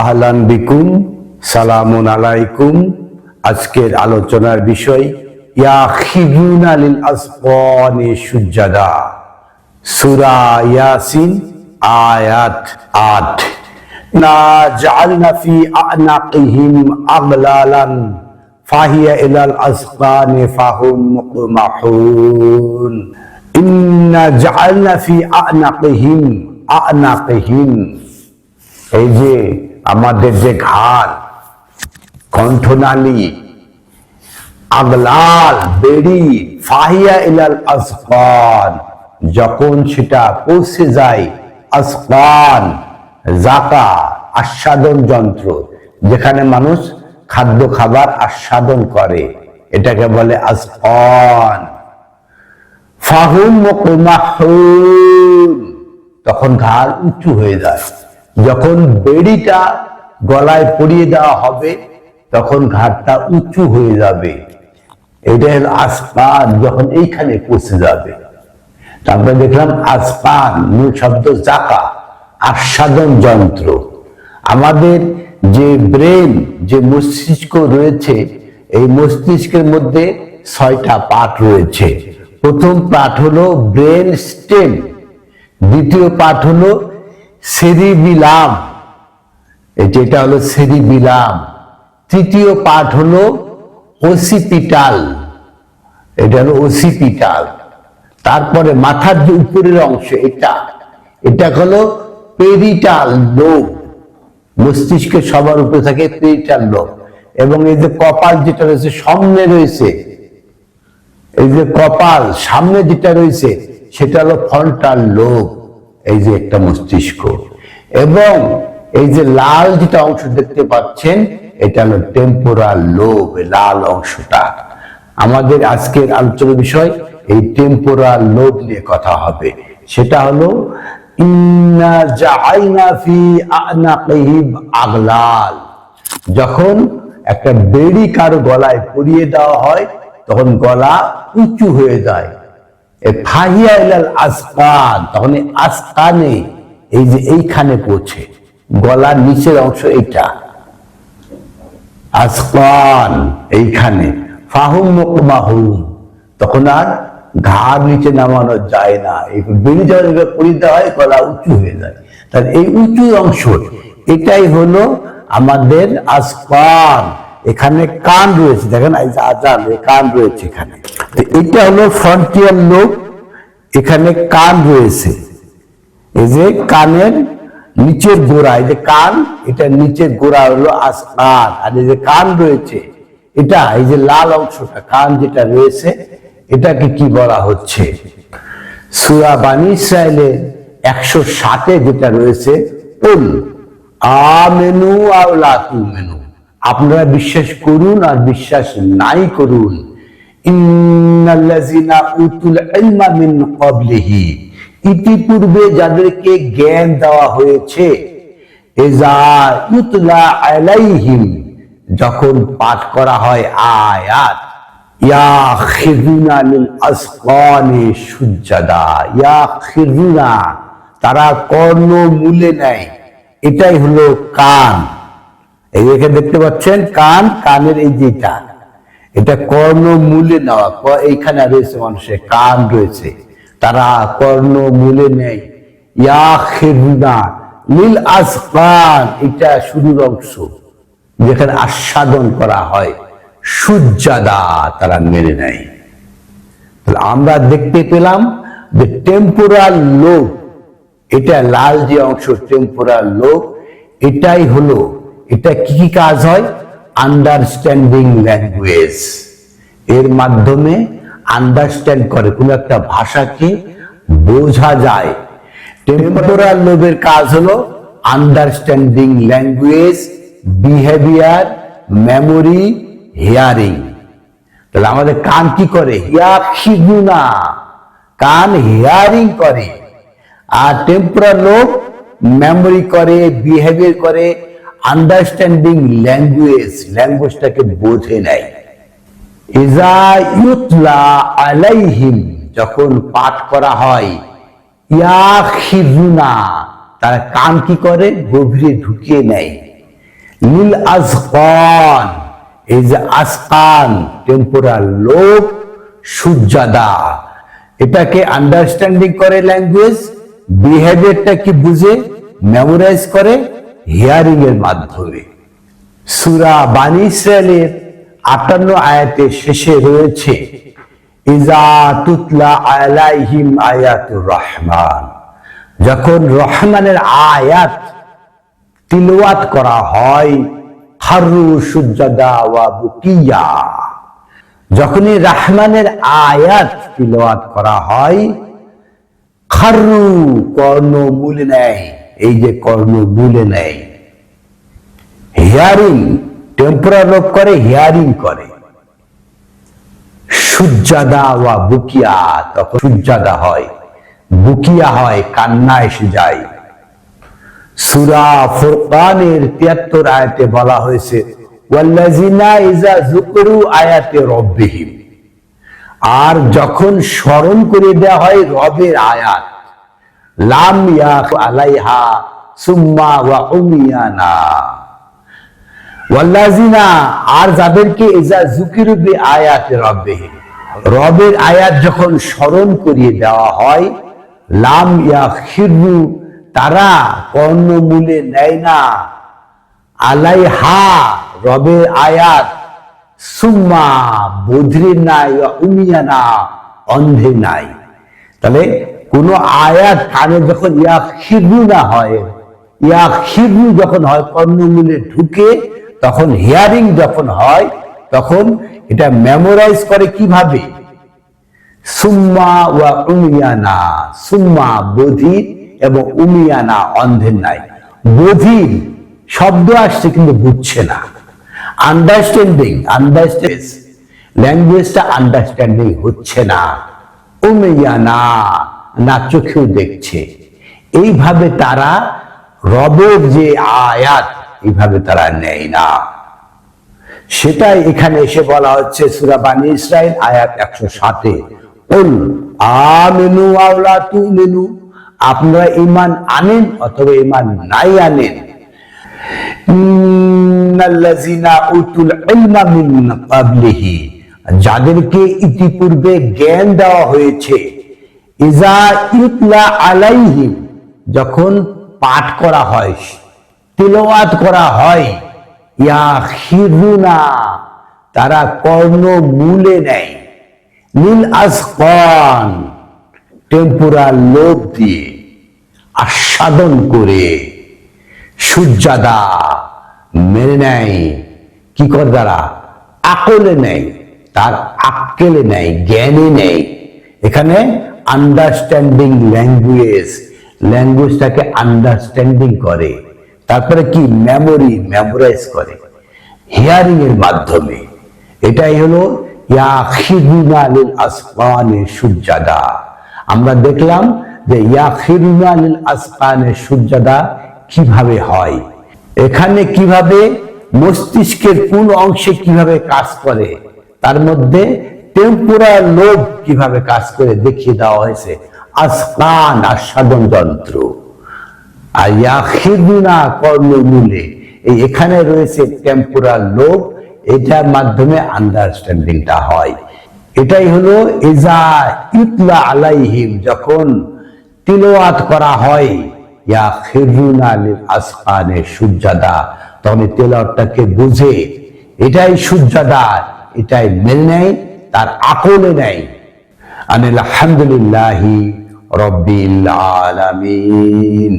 আহলান বিকুম, সালামুন আলাইকুম। আজকের আলোচনার বিষয়, ইয়াখিজুনা লিল আসফানি সুজ্জাদা। সূরা ইয়াসিন, আয়াত 8 না জাআলনা ফি আনাকিহিম আগলালান, ফাহিয়া ইলাল আসফানি ফাহুম মুকমাহুন। ইন্না জাআলনা ফি আনাকিহিম আনাকিহিম। এই যে আমাদের যে ঘাড় কণ্ঠনালী আগলাল বেড়ি, ফাহিয়া ইলাল আসফান, যখন সেটা পৌঁছে যায় আসফান, জাকা, আস্বাদন যন্ত্র, যেখানে মানুষ খাদ্য খাবার আস্বাদন করে, এটাকে বলে আসফান। ফাহুম তখন ঘাড় উঁচু হয়ে যায়। যখন বেড়িটা গলায় পরিয়ে দেওয়া হবে, তখন ঘাটটা উঁচু হয়ে যাবে। এটা হলো আসপান যখন এইখানে পৌঁছে যাবে। তারপরে দেখলাম আসপান মূল শব্দ জাকা, আস্বাদন যন্ত্র। আমাদের যে ব্রেন, যে মস্তিষ্ক রয়েছে, এই মস্তিষ্কের মধ্যে ছয়টা পার্ট রয়েছে। প্রথম পার্ট হলো ব্রেন স্টেম, দ্বিতীয় পার্ট হলো সেরিবিলাম। যেটা হলো সেরিবিলাম। তৃতীয় পাঠ হলো ওসিপিটাল এটা হলো ওসিপিটাল তারপরে মাথার যে উপরের অংশ, এটা এটা হলো পেরিটাল লোব মস্তিষ্কের সবার উপরে থাকে পেরিটাল লোব এবং এই যে কপাল যেটা রয়েছে, সামনে রয়েছে, এই যে কপাল, সামনে যেটা রয়েছে, সেটা হলো ফ্রন্টাল লোব এই যে একটা মস্তিষ্ক। এবং এই যে লাল যেটা অংশ দেখতে পাচ্ছেন, এটা হলো টেম্পোরাল লোব লাল অংশটা। আমাদের আজকের আলোচনার বিষয়, এই টেম্পোরাল লোব নিয়ে কথা হবে। সেটা হলো আগলাল। যখন একটা বেড়ি কারও গলায় পরিয়ে দেওয়া হয়, তখন গলা উঁচু হয়ে যায়। ফাহিয়া ইলাল আসকান তখন আসকানে, এই যে এইখানে পৌঁছে। গলার নিচের অংশ এইটা। আসকান, এইখানে। ফাহুম মুকমাহুম, তখন আর ঘাড় নিচে নামানো যায় না। বেরিয়ে যাওয়ার হয়, গলা উঁচু হয়ে যায়। এই উঁচু অংশ, এটাই হলো আমাদের আসকান। এখানে কান রয়েছে, দেখেন আজান কান রয়েছে এখানে। তো এটা হলো ফ্রন্টিয়ার লোক, এখানে কান রয়েছে। এই যে কানের নিচের গোড়া, এই যে কান, এটা নিচের গোড়া হলো আসকান আর এই যে কান রয়েছে, এটা, এই যে লাল অংশটা, কান যেটা রয়েছে, এটাকে কি বলা হচ্ছে? সুরা বানী ইসরায়েলের একশো সাতে যেটা রয়েছে উল আমেনু আওলা মেনু আপনারা বিশ্বাস করুন আর বিশ্বাস নাই করুন। ইতিপূর্বে যাদেরকে জ্ঞান দেওয়া হয়েছে যখন পাঠ করা হয় আয়াত তারা কর্ণ মূলে নেয়। এটাই হলো কান। এই এখানে দেখতে পাচ্ছেন, কান, কানের এই যেটা, এটা কর্ণ মূলে নেওয়া এইখানে রয়েছে মানুষের কান রয়েছে, তারা কর্ণ মূলে নেই ইয়া নীল আসকান এটা শুরুর অংশ, যেখানে আস্বাদন করা হয়, সুজ্জাদা তারা মেনে নেয়। আমরা দেখতে পেলাম যে টেম্পোরাল লোক এটা লাল যে অংশ টেম্পোরাল লোক এটাই হলো এটা কি কি কাজ হয়? আন্ডারস্ট্যান্ডিং ল্যাঙ্গুয়েজ এর মাধ্যমে আন্ডারস্ট্যান্ড করে। কোন একটা ভাষাকে বোঝা যায়। টেম্পোরাল লোবের কাজ হলো understanding language behaviour memory hearing তাহলে আমাদের কান কি করে? হিয়াখিদুনা কান হিয়ারিং করে। আর টেম্পোরাল লোক মেমোরি করে বিহেভিয়ার করে আন্ডারস্ট্যান্ডিং ল্যাঙ্গুয়েজ ল্যাঙ্গুয়েজটাকে বোঝে নেয় ইজা ইউতলা আলাইহিম, যখন পাঠ করা হয় ইয়াখিজুনা তারা কান কি করে? গভীরে ঢুকিয়ে নেয়। লিল আজকান, এই যে আসকান টেম্পোরাল লোক সুজাদা এটাকে আন্ডারস্ট্যান্ডিং করে ল্যাঙ্গুয়েজ বিহেভিয়ারটা কি বুঝে? মেমোরাইজ করে হিয়ারিং এর মাধ্যমে। সুরা বানি আটান্ন আয়াতের শেষে রয়েছে, ইজা তুতলা আলাইহিম আয়াতুর রহমান। যখন রহমানের আয়াত তিলওয়াত করা হয় হারু সুজাদা ওয়া বুকিয়া। যখনই রহমানের আয়াত তিলওয়াত করা হয় খারু কর্ণ মূলে নেয় এই যে কর্ণ মূলে নেয় হিয়ারিং টেম্পোরাল লোক করে, হিয়ারিং করে। সুজাদা ওয়া বুকিয়া, তখন সুজাদা হয়। বুকিয়া হয় কান্না এসে যায়। সুরা ফুরকানের তিয়াত্তর আয়াতে বলা হয়েছে আয়াতে রব্বিহিম। আর যখন স্মরণ করে দেওয়া হয় রবের আয়াত লাম ইয়াখ আলাইহা সুম্মা ওয়া উমিয়ানা। ওয়াল্লাযিনা, আর যাদেরকে ইজা যুকিরু বি আয়াতে রবের আয়াত যখন স্মরণ করিয়ে দেওয়া হয়, লাম ইয়াখিরু, তারা কর্ণমূলে নেয় না। আলাইহা, রবের আয়াত, সুম্মা, বধির নাই উমিয়া না অন্ধে নাই। তাহলে কোন আয়াত কানে যখন ইয়া খিরু না হয় ইয়া খিরু যখন হয়, কর্ণমূলে ঢুকে তখন হিয়ারিং যখন হয়, তখন এটা মেমোরাইজ করে কীভাবে? সুম্মা ওয়া উমিয়ানা, সুম্মা বধির এবং উমিয়ানা অন্ধের নাই। বধির শব্দ আসছে কিন্তু বুঝছে না। আন্ডারস্ট্যান্ডিং আন্ডারস্ট্যান্ড ল্যাঙ্গুয়েজটা আন্ডারস্ট্যান্ডিং হচ্ছে না। উমিয়ানা না চোখেও দেখছে। এইভাবে তারা রবের যে আয়াত, এইভাবে তারা নেয় না। সেটাই এখানে এসে বলা হচ্ছে সুরা বানি ইসরায়েল আয়াত একশো সাতে আমিনু আওলা তু মিনু আপনারা ইমান আনেন অথবা ইমান নাই আনেন। যাদেরকে ইতিপূর্বে জ্ঞান দেওয়া হয়েছে আলাইহিম, যখন পাঠ করা হয়, তিলওয়াত করা হয় ইয়া খিরুনা তারা কর্ণ মূলে নেয় নীল আসকান, টেম্পোরাল লোভ দিয়ে আস্বাদন করে সূর্যাদা মেনে নেয়। কি করে তারা? আকলে নেয়, তার আক্কেলে নেয়, জ্ঞানে নেয়। এখানে আন্ডারস্ট্যান্ডিং ল্যাঙ্গুয়েজ ল্যাঙ্গুয়েজটাকে আন্ডারস্ট্যান্ডিং করে। তারপরে কি? মেমোরি মেমোরাইজ করে। হিয়ারিং এর মাধ্যমে। এটাই হলো সুজাদা আমরা দেখলাম যে সুজাদা কীভাবে হয়। এখানে কীভাবে মস্তিষ্কের কোন অংশে কীভাবে কাজ করে, তার মধ্যে টেম্পোরাল লোভ কীভাবে কাজ করে দেখিয়ে দেওয়া হয়েছে? আসকান আস্বাদন যন্ত্র। আর ইয়াখিদুনা কর্ণমূলে এই এখানে রয়েছে টেম্পোরাল লোভ এটার মাধ্যমে আন্ডারস্ট্যান্ডিংটা হয়। এটাই হলো এজা ইতলা আলাইহিম যখন তিলওয়াত করা হয় ইয়া খিরুনা লিল আসফানে সুজাদা তখন এই বুঝে, এটাই সুজাদা এটাই মেনে নেয় তার আকলে নেয় আনিল আলহামদুলিল্লাহি রব্বিল আলামিন।